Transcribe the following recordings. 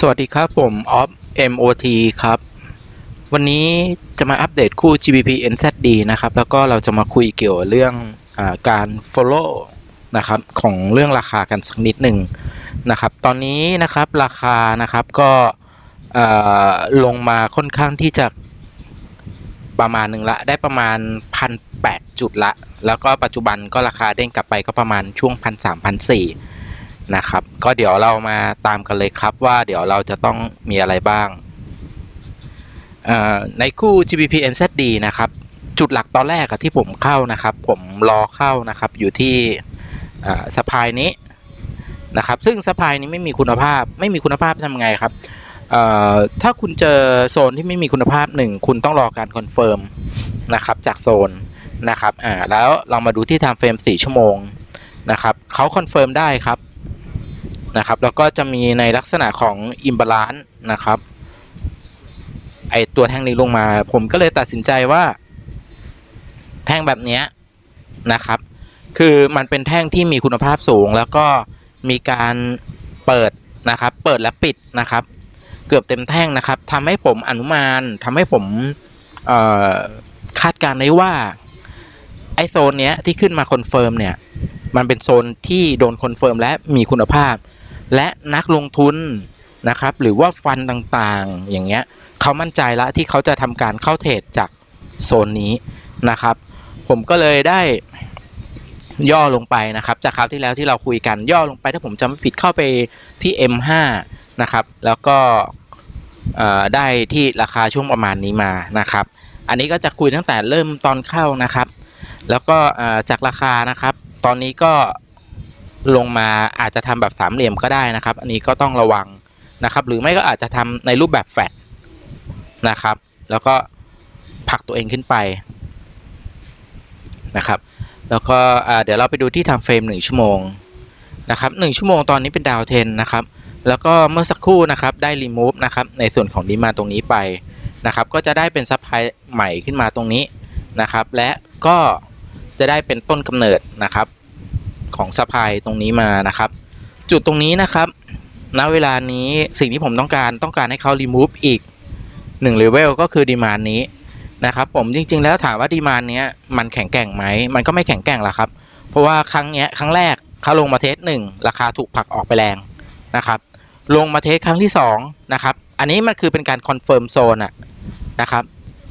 สวัสดีครับผมออฟ MOT ครับ วันนี้จะมาอัปเดตคู่ GBP NZD นะครับ แล้วก็เราจะมาคุยเกี่ยวกับเรื่องอการ follow นะครับของเรื่องราคากันสักนิดหนึ่งนะครับ ตอนนี้นะครับราคานะครับก็ลงมาค่อนข้างที่จะประมาณหนึ่งละได้ประมาณพันแปดจุดละ แล้วก็ปัจจุบันก็ราคาเด้งกลับไปก็ประมาณช่วงพันสามพั นะครับ ก็เดี๋ยวเรามาตามกันเลยครับว่าเดี๋ยวเราจะต้องมีอะไรบ้าง ในคู่ GBP NZD นะครับ จุดหลักตอนแรกที่ผมเข้านะครับ ผมรอเข้านะครับอยู่ที่สปายนี้นะครับซึ่งสปายนี้ไม่มีคุณภาพไม่มีคุณภาพทำไงครับถ้าคุณเจอโซนที่ไม่มีคุณภาพหนึ่งคุณต้องรอการคอนเฟิร์มนะครับจากโซนนะครับอ่าแล้วเรามาดูที่ time frame 4ชั่วโมงนะครับเขาคอนเฟิร์มได้ครับ นะครับแล้วก็จะมีในลักษณะของ imbalance นะครับไอตัวแท่งนี้ลงมา ผมก็เลยตัดสินใจว่า แท่งแบบนี้นะครับ คือมันเป็นแท่งที่มีคุณภาพสูง แล้วก็มีการเปิดนะครับ เปิดและปิดนะครับ เกือบเต็มแท่งนะครับทำให้ผมอนุมานทำให้ผมคาดการณ์ได้ว่าไอโซนเนี้ยที่ขึ้นมาคอนเฟิร์มเนี่ย มันเป็นโซนที่โดนคอนเฟิร์มและมีคุณภาพ และนักลงทุนนะครับ หรือว่าฟันต่างๆ อย่างเงี้ยเขามั่นใจแล้วที่เขาจะทำการเข้าเทรดจากโซนนี้นะครับ ผมก็เลยได้ย่อลงไปนะครับ จากคราวที่แล้วที่เราคุยกันย่อลงไปถ้าผมจำไม่ผิดเข้าไปที่ M5 นะครับ แล้วก็ได้ที่ราคาช่วงประมาณนี้มานะครับ อันนี้ก็จะคุยตั้งแต่เริ่มตอนเข้านะครับ แล้วก็จากราคานะครับ ตอนนี้ก็ ลงมาอาจจะทำแบบสามเหลี่ยมก็ได้นะครับ อันนี้ก็ต้องระวังนะครับ หรือไม่ก็อาจจะทำในรูปแบบแฟลตนะครับ แล้วก็ผลักตัวเองขึ้นไปนะครับ แล้วก็เดี๋ยวเราไปดูที่ time frame 1ชั่วโมงนะครับ1ชั่วโมงตอนนี้เป็นดาวเทนนะครับ แล้วก็เมื่อสักครู่นะครับได้ remove นะครับในส่วนของดีมาตรงนี้ไปนะครับ ก็จะได้เป็นซัพพลายใหม่ขึ้นมาตรงนี้นะครับ และก็จะได้เป็นต้นกำเนิดนะครับ ของซัพพลายตรงนี้มานะครับ จุดตรงนี้นะครับณเวลานี้สิ่งที่ผมต้องการต้องการให้เขา remove อีก1 level ก็คือดีมานนี้นะครับผมจริง ๆ แล้วถามว่าดีมานเนี้ยมันแข็งแกร่งไหมมันก็ไม่แข็งแกร่งหรอกครับ เพราะว่าครั้งเนี้ยครั้งแรกเขาลงมาเทสหนึ่งราคาถูกผลักออกไปแรงนะครับ ลงมาเทสครั้งที่2นะครับอันนี้มันคือเป็นการคอนเฟิร์มโซนอะนะครับ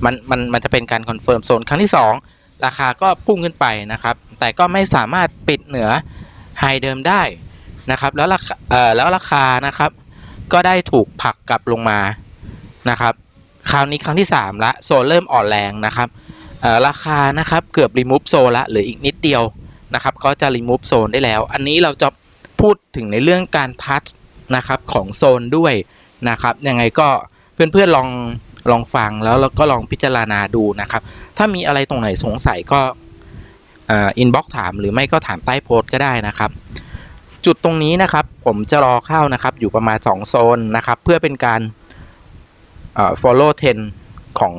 มันมันมันจะเป็นการคอนเฟิร์มโซนครั้งที่2 ราคาก็พุ่งขึ้นไปนะครับ แต่ก็ไม่สามารถปิดเหนือไฮเดิมได้นะครับ แล้วราคาแล้วราคานะครับ ก็ได้ถูกผลักกลับลงมานะครับ คราวนี้ครั้งที่ 3 ละโซนเริ่มอ่อนแรงนะครับราคานะครับเกือบรีมูฟโซนละหลืออีกนิดเดียวนะครับ ก็จะรีมูฟโซนได้แล้ว อันนี้เราจะพูดถึงในเรื่องการทัชนะครับของโซนด้วยนะครับยังไงก็เพื่อนๆลองลองฟังแล้วเราก็ลองพิจารณาดูนะครับ ถ้ามีอะไรตรงไหนสงสัยก็อินบ็อกถามหรือไม่ก็ถามใต้โพสต์ก็ได้นะครับ จุดตรงนี้นะครับผมจะรอเข้านะครับอยู่ประมาณ 2 โซนนะครับ เพื่อเป็นการ follow trend ของ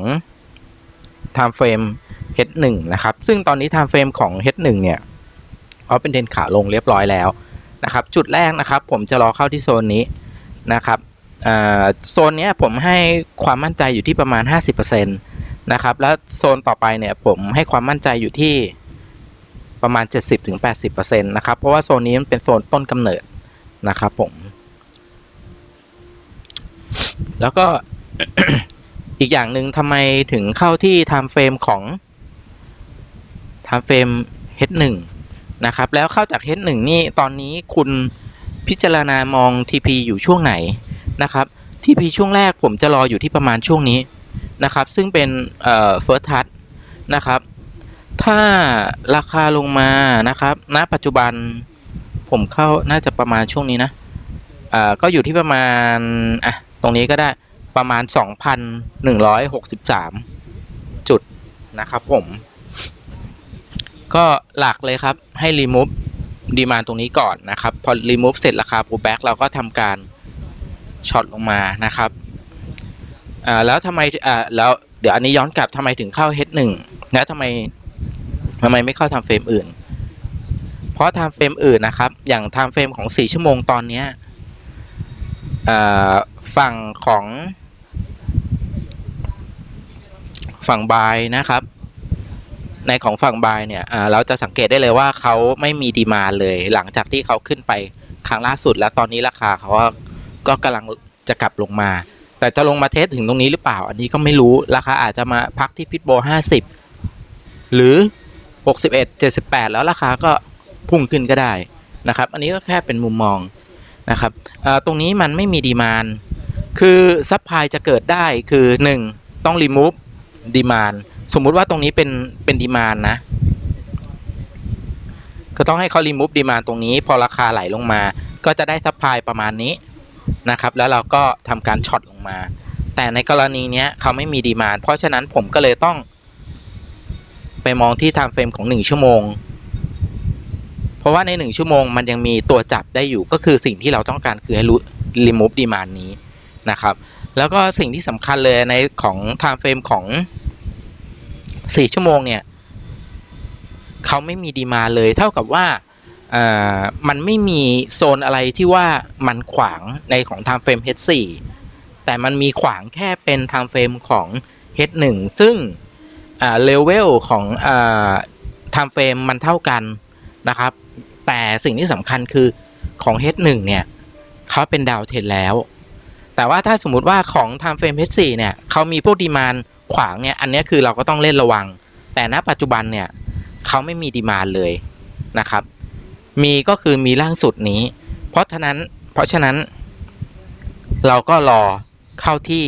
time frame H1 นะครับ ซึ่งตอนนี้ time frame ของ H1 เนี่ยเอาเป็นเทรนขาลงเรียบร้อยแล้วนะครับ จุดแรกนะครับ ผมจะรอเข้าที่โซนนี้นะครับโซนนี้ผมให้ความมั่นใจอยู่ที่ประมาณ 50%น นะครับ แล้วโซนต่อไปเนี่ยผมให้ความมั่นใจอยู่ที่ประมาณ 70-80%นะครับ เพราะว่าโซนนี้มันเป็นโซนต้นกำเนิดนะครับผม แล้วก็อีกอย่างหนึ่งทำไมถึงเข้าที่ time frame ของ time frame H1 นะครับ แล้วเข้าจาก H1 นี่ตอนนี้คุณพิจารณามอง TP อยู่ช่วงไหนนะครับ TP ช่วงแรกผมจะรออยู่ที่ประมาณช่วงนี้ นะครับซึ่งเป็นเอ่อ first touch นะครับ ถ้าราคาลงมานะครับณปัจจุบันผมเข้าน่าจะประมาณช่วงนี้นะอ่าก็อยู่ที่ประมาณอะตรงนี้ก็ได้ประมาณ 2,163 จุดนะครับผม ก็หลักเลยครับให้ remove ดีมานตรงนี้ก่อนนะครับ พอ remove เสร็จราคา pullback เราก็ทำการช็อตลงมานะครับ อ่าแล้วทำไมอ่าแล้วเดี๋ยวอันนี้ย้อนกลับทำไมถึงเข้า H1 แล้วทำไมทำไมไม่เข้า time frame อื่น เพราะ time frame อื่นนะครับ อย่าง time frame ของ4ชั่วโมงตอนเนี้ยฝั่งของ ฝั่งบายนะครับ ในของฝั่งบายเนี่ยเราจะสังเกตได้เลยว่าเขาไม่มีดีมาเลย หลังจากที่เขาขึ้นไปครั้งล่าสุด แล้วตอนนี้ราคาเขาก็กำลังจะกลับลงมา แต่จะลงมาเทสถึงตรงนี้หรือเปล่า อันนี้ก็ไม่รู้ราคาอาจจะมาพักที่ฟิตโบ50หรือ61 78แปดแล้วราคาก็พุ่งขึ้นก็ได้นะครับ อันนี้ก็แค่เป็นมุมมองนะครับตรงนี้มันไม่มีดีมานคือซัพพลายจะเกิดได้คือ1ต้อง remove ดีมานสมมุติว่าตรงนี้เป็นเป็นดีมานนะก็ต้องให้เขา remove ดีมานตรงนี้ พอราคาไหลลงมา ก็จะได้ซัพพลายประมาณนี้ นะครับ แล้วเราก็ทำการช็อตลงมา แต่ในกรณีเนี้ยเขาไม่มีดีมานเพราะฉะนั้นผมก็เลยต้อง ไปมองที่ time frame ของ 1 ชั่วโมง เพราะว่าใน 1 ชั่วโมง มันยังมีตัวจับได้อยู่ก็คือสิ่งที่เราต้องการคือให้รู้ remove demand นี้นะครับ แล้วก็สิ่งที่สำคัญเลยในของ time frame ของ 4 ชั่วโมงเนี่ยเขาไม่มีดีมาเลย เท่ากับว่า มันไม่มีโซนอะไรที่ว่ามันขวางในของ time frame H4 แต่มันมีขวางแค่เป็น time frame ของ H1 ซึ่งอ่าเลเวลของอ่า time frame มันเท่ากันนะครับ แต่สิ่งที่สำคัญคือของ H1 เนี่ยเขาเป็นดาวเทนแล้ว แต่ว่าถ้าสมมุติว่าของ time frame H4 เนี่ยเขามีพวกดีมานขวางเนี่ยอันนี้คือเราก็ต้องเล่นระวัง แต่ณปัจจุบันเนี่ยเขาไม่มีดีมานเลยนะครับ มีก็คือมีล่างสุดนี้ เพราะฉะนั้นเพราะฉะนั้น เราก็รอเข้าที่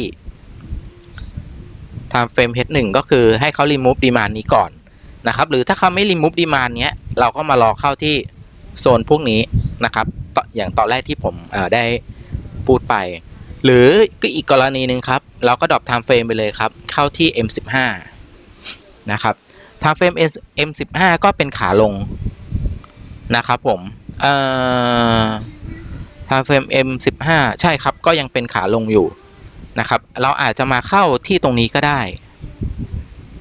time frame H1 ก็คือให้เขา remove demand นี้ก่อนนะครับ หรือถ้าเขาไม่ remove demand เนี้ย เราก็มารอเข้าที่โซนพวกนี้นะครับ อย่างตอนแรกที่ผมได้พูดไป หรือก็อีกกรณีหนึ่งครับ เราก็ดรอป time frame ไปเลยครับ เข้าที่ M15 นะครับ time frame M15 ก็เป็นขาลง นะครับผมเอ่อ time frame M15 ใช่ครับก็ยังเป็นขาลงอยู่นะครับ เราอาจจะมาเข้าที่ตรงนี้ก็ได้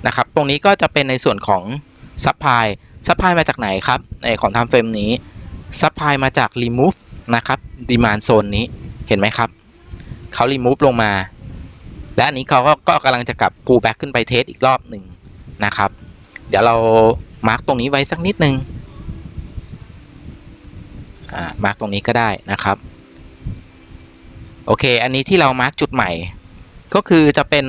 นะครับ ตรงนี้ก็จะเป็นในส่วนของ supply supply มาจากไหนครับในของ time frame นี้ supply มาจาก remove นะครับ demand zone นี้เห็นไหมครับเขา remove ลงมา และอันนี้เขาก็ก็กำลังจะกลับ pull back ขึ้นไปเทสอีกรอบหนึ่งนะครับ เดี๋ยวเรามาร์กตรงนี้ไว้สักนิดนึง อ่ามาร์กตรงนี้ก็ได้นะครับ โอเค อันนี้ที่เรามาร์กจุดใหม่ ก็คือจะเป็น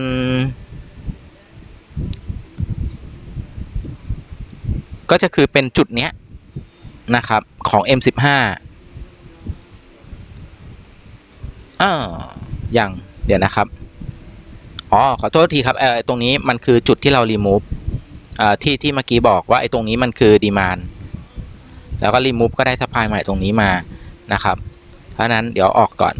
ก็จะคือเป็นจุดเนี้ยนะครับ ของ M15 อ่าอย่างเดี๋ยวนะครับ อ๋อ ขอโทษทีครับเออตรงนี้มันคือจุดที่เรา remove อ่าที่ที่เมื่อกี้บอกว่าไอ้ตรงนี้มันคือ demand แล้วก็ remove ก็ได้ supply ใหม่ตรงนี้มานะครับ เพราะนั้นเดี๋ยวออกก่อน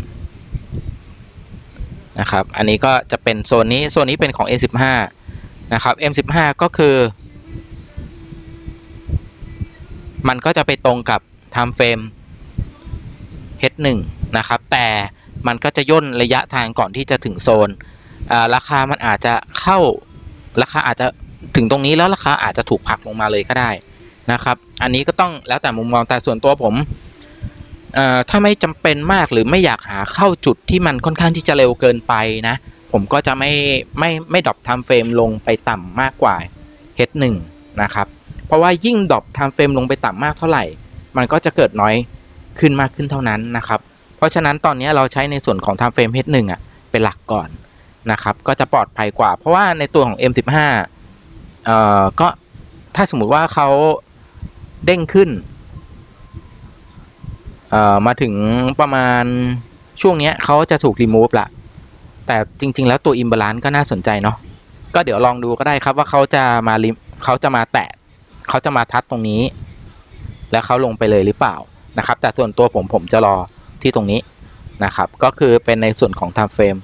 นะครับ อันนี้ก็จะเป็นโซนนี้ โซนนี้เป็นของ M15 นะครับ M15 ก็คือ มันก็จะไปตรงกับ time frame H1 นะครับ แต่มันก็จะย่นระยะทางก่อนที่จะถึงโซนอ่าราคามันอาจจะเข้า ราคาอาจจะถึงตรงนี้แล้วราคาอาจจะถูกผักลงมาเลยก็ได้ นะครับ อันนี้ก็ต้องแล้วแต่มุมมองแต่ส่วนตัวผมเอ่อถ้าไม่จำเป็นมากหรือไม่อยากหาเข้าจุดที่มันค่อนข้างที่จะเร็วเกินไปนะ ผมก็จะไม่ไม่ไม่ดรอปไทม์เฟรมลงไปต่ำมากกว่า H1 นะครับ เพราะว่ายิ่งดรอปไทม์เฟรมลงไปต่ำมากเท่าไหร่ มันก็จะเกิดน้อยขึ้นมากขึ้นเท่านั้นนะครับ เพราะฉะนั้นตอนนี้เราใช้ในส่วนของ time frame H1 อะเป็นหลักก่อนนะครับ ก็จะปลอดภัยกว่า เพราะว่าในตัวของ M15 เอ่อก็ถ้าสมมุติว่าเขา เด้งขึ้นเอ่อมาถึงประมาณช่วงนี้เขาจะถูก remove ละ แต่จริง ๆ แล้วตัว imbalance ก็น่าสนใจเนาะก็เดี๋ยวลองดูก็ได้ครับว่าเขาจะมาริเขาจะมาแตะเขาจะมาทัดตรงนี้ แล้วเขาลงไปเลยหรือเปล่านะครับ แต่ส่วนตัวผมผมจะรอที่ตรงนี้นะครับ ก็คือเป็นในส่วนของ time frame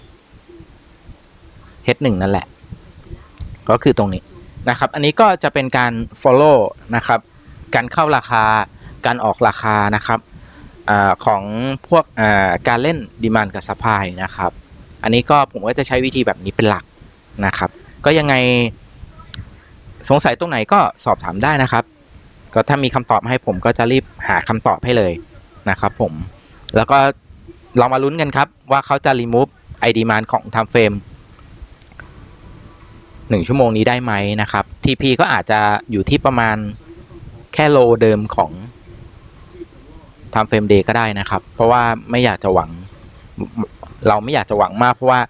H1 นั่นแหละ ก็คือตรงนี้นะครับ อันนี้ก็จะเป็นการ follow นะครับ การเข้าราคา การออกราคานะครับอของพวกการเล่น demand กับ supply นะครับ อันนี้ก็ผมก็จะใช้วิธีแบบนี้เป็นหลักนะครับ ก็ยังไงสงสัยตรงไหนก็สอบถามได้นะครับ ก็ถ้ามีคำตอบให้ผมก็จะรีบหาคำตอบให้เลยนะครับผม แล้วก็เรามาลุ้นกันครับว่าเขาจะ remove ID มานของ time frame หนึ่งชั่วโมงนี้ได้ไหมนะครับ TP ก็อาจจะอยู่ที่ประมาณ แค่โลเดิมของ time frame day ก็ได้นะครับ เพราะว่าไม่อยากจะหวัง เราไม่อยากจะหวังมาก เพราะว่า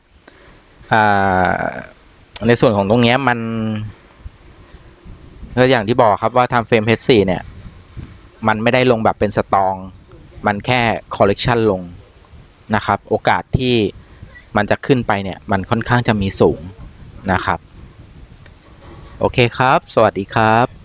ในส่วนของตรงนี้มันก็อย่างที่บอกครับว่า time frame H4 เนี่ย มันไม่ได้ลงแบบเป็นสตอง มันแค่ collection ลงนะครับ โอกาสที่มันจะขึ้นไปเนี่ย มันค่อนข้างจะมีสูงนะครับ โอเคครับ สวัสดีครับ